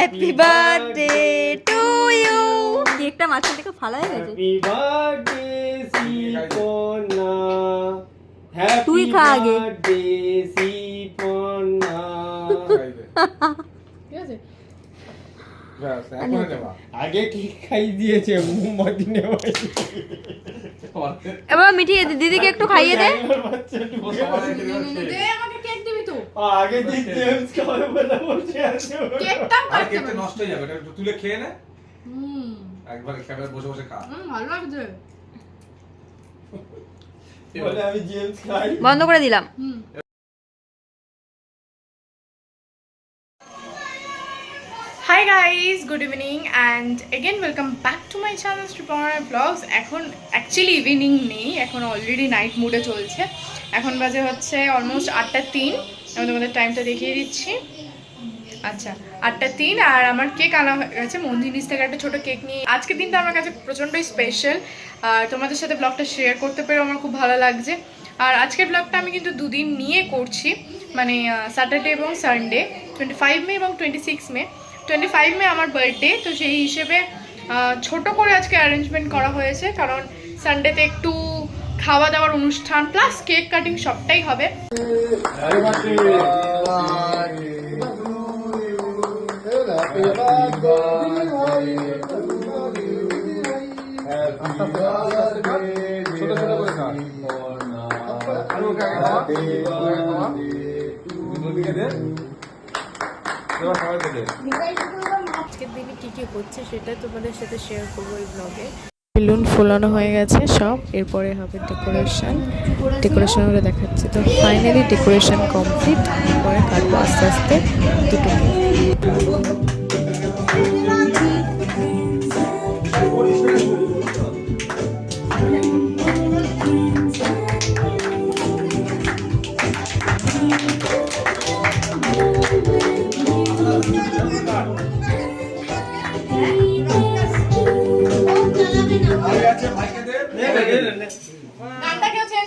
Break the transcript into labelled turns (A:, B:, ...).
A: Happy birthday to you কেকটা মাঝখান থেকে ফালা হয়ে গেছে।
B: হ্যাপি বার্থডে সিপনা হ্যাপি
A: তুই খা আগে।
B: বার্থডে সিপনা
C: ঠিক আছে।
B: আগে কি খাই দিয়েছে মোমবাতি নেওয়াই
A: এবার মিঠি দিদিকে একটু খাইয়ে দে।
D: আগে খেতে পারছে।
C: দে আমাকে কেক দিবি তো
B: আগে দিক জেমস খাবে বলে বসে আছে
C: কেকটা
D: আর কেকটা নষ্ট হয়ে যাবে এটা তুলে খেয়ে নে।
C: হুম।
D: একবার ক্যামেরা বসে বসে খা।
C: হুম ভালো লাগছে।
B: বলে আমি জেমস খাই।
A: বন্ধ করে দিলাম।
C: হুম। Hi guys good evening and again welcome back to my channel Sriparna vlogs এখন অ্যাকচুয়ালি ইভিনিং নেই এখন অলরেডি নাইট মুডে চলছে। এখন বাজে হচ্ছে অলমোস্ট আটটা তিন। আমি তোমাদের টাইমটা দেখিয়ে দিচ্ছি। আচ্ছা আটটা তিন, আর আমার কেক আনা হয়ে গেছে। মন্দির থেকে একটা ছোটো কেক নিয়ে আজকের দিনটা আমার কাছে প্রচণ্ডই স্পেশাল আর তোমাদের সাথে ব্লগটা শেয়ার করতে পেরে আমার খুব ভালো লাগছে। আর আজকের ব্লগটা আমি কিন্তু দুদিন নিয়ে করছি। মানে স্যাটারডে এবং সানডে টোয়েন্টি ফাইভ মে এবং twenty six May twenty five May আমার বার্থডে তো সেই হিসেবে ছোট করে আজকে অ্যারেঞ্জমেন্ট করা হয়েছে। কারণ সানডেতে একটু খাওয়া দাওয়ার অনুষ্ঠান প্লাস কেক কাটিং সবটাই হবে আজকের দিনে কী কী হচ্ছে সেটা তোমাদের সাথে শেয়ার করব এই ব্লগে বেলুন ফোলানো হয়ে গেছে সব। এরপরে হবে ডেকোরেশন ডেকোরেশন করে দেখাচ্ছে। তো ফাইনালি ডেকোরেশন কমপ্লিট এরপরে কাটবো আস্তে আস্তে দুটো cake।